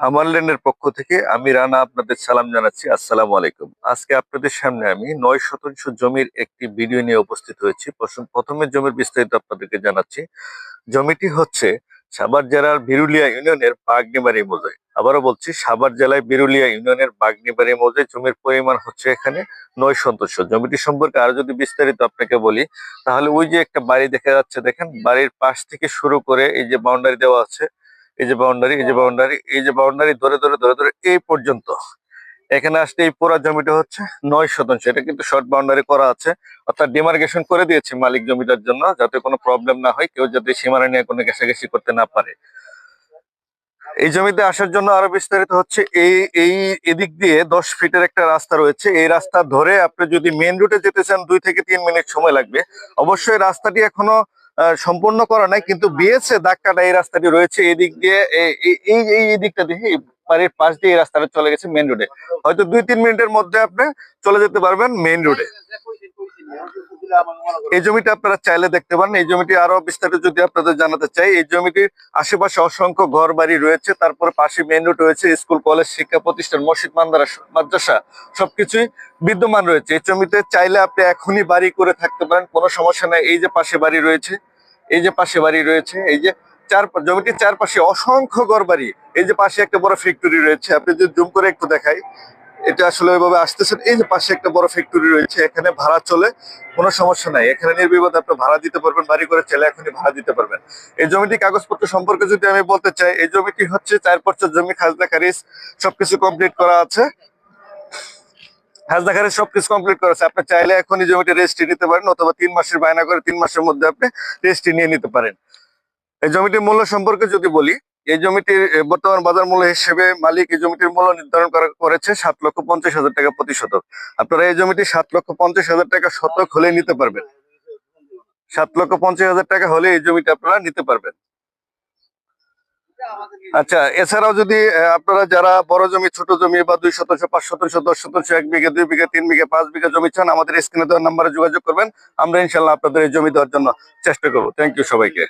আমার পক্ষ থেকে আমি রানা আপনাদের সালাম জানাচ্ছি। আসসালামু আলাইকুম। আজকে আপনাদের সামনে আমি নয় শতাংশ জমির একটি ভিডিও নিয়ে উপস্থিত হয়েছি। প্রথম- জমির বিস্তারিত আপনাদেরকে জানাচ্ছি। জমিটি হচ্ছে সাভার জেলার বিরুলিয়া ইউনিয়নের বাগনিবাড়ি মৌজায়। আবারও বলছি, সাভার জেলায় বিরুলিয়া ইউনিয়নের বাগনিবাড়ি মৌজায় জমির পরিমাণ হচ্ছে এখানে নয় শতাংশ। জমিটি সম্পর্কে আরও যদি বিস্তারিত আপনাকে বলি, তাহলে ওই যে একটা বাড়ি দেখা যাচ্ছে, দেখেন বাড়ির পাশ থেকে শুরু করে এই যে বাউন্ডারি দেওয়া আছে এই যে বাউন্ডারি এই যে বাউন্ডারি এই যে বাউন্ডারি ধরে ধরে ধরে ধরে, এই পর্যন্ত। এখানে আসলে এই পুরো জমিটা হচ্ছে নয় শতাংশ। এটা কিন্তু শর্ট বাউন্ডারি করা আছে। অর্থাৎ ডিমার্কেশন করে দিয়েছে মালিক জমিটার জন্য, যাতে কোনো প্রবলেম না হয়, কেউ যাতে সীমানা নিয়ে কোনো ঘেঁষাঘেঁষি করতে না পারে। এই জমিতে আসার জন্য আরও বিস্তারিত হচ্ছে, এই এই এদিক দিয়ে দশ ফিটের একটা রাস্তা রয়েছে। এই রাস্তা ধরে আপনি যদি মেন রুটে যেতে চান, দুই থেকে তিন মিনিট সময় লাগবে। অবশ্যই রাস্তাটি এখনও সম্পূর্ণ করা নাই, কিন্তু বিএসএ দাগকাটা এই রাস্তাটি রয়েছে, এই দিক দিয়ে এই এই- এই এই এই দিকটা দিয়ে বাড়ির পাশ দিয়ে এই রাস্তাটা চলে গেছে মেন রোডে হয়তো দুই, তিন মিনিটের মধ্যে আপনি চলে যেতে পারবেন মেন রোডে এই জমিটা আপনারা চাইলে দেখতে পারেন, এই জমিটি আরও বিস্তারিত যদি আপনাদের জানাতে চাই, এই জমিটির আশেপাশে অসংখ্য ঘর বাড়ি রয়েছে, তারপরে পাশে মেন রোড রয়েছে, স্কুল, কলেজ, শিক্ষা প্রতিষ্ঠান, মসজিদ, মান্দারা, মাদ্রাসা, সবকিছুই বিদ্যমান রয়েছে। এই জমিতে চাইলে আপনি এখনই বাড়ি করে থাকতে পারেন, কোনো সমস্যা নাই। এই যে পাশে বাড়ি রয়েছে এই যে পাশে বাড়ি রয়েছে, এই যে চার, জমিটির চারপাশে অসংখ্য ঘর বাড়ি, এই যে পাশে একটা বড় ফ্যাক্টরি রয়েছে, আপনি যদি জুম করে একটু দেখাই, এটা আসলে ওইভাবে আসতেছেন এই যে পাশে একটা বড় ফ্যাক্টরি রয়েছে, এখানে ভাড়া চলে, কোনো সমস্যা নাই, এখানে নির্বিবাদ আপনি ভাড়া দিতে পারবেন, বাড়ি করে চলে এখনই ভাড়া দিতে পারবেন। এই জমিটি কাগজপত্র সম্পর্কে যদি আমি বলতে চাই, এই জমিটি হচ্ছে চার পর্চার জমি, খাজনা, খারিজ, সবকিছু কমপ্লিট করা আছে। খাজনা খারিজ সবকিছু কমপ্লিট করা আছে আপনি চাইলে এখনই জমিটি রেজিস্ট্রি নিতে পারেন, অথবা তিন মাসের বায়না করে তিন মাসের মধ্যে আপনি রেজিস্ট্রি নিয়ে নিতে পারেন। এই জমিটির মূল্য সম্পর্কে যদি বলি, এই জমিটির বর্তমান বাজার মূল্য হিসেবে মালিক এই জমিটির মূল্য নির্ধারণ করেছে সাত লক্ষ পঞ্চাশ হাজার টাকা প্রতি শতক। আপনারা এই জমিটি সাত লক্ষ পঞ্চাশ হাজার টাকা শতক হলে নিতে পারবেন। সাত লক্ষ পঞ্চাশ হাজার টাকা হলে এই জমিটা আপনারা নিতে পারবেন। আচ্ছা এছাড়াও যদি আপনারা যারা বড় জমি, ছোট জমি বা দুই শতাংশ, পাঁচ শতাংশ, দশ শতাংশ, এক বিঘে, দুই বিঘা, তিন বিঘে, পাঁচ বিঘা জমি চান, আমাদের স্ক্রিনে দেওয়ার নাম্বারে যোগাযোগ করবেন। আমরা ইনশাল্লাহ আপনাদের এই জমি দেওয়ার জন্য চেষ্টা করব। থ্যাংক ইউ সবাইকে।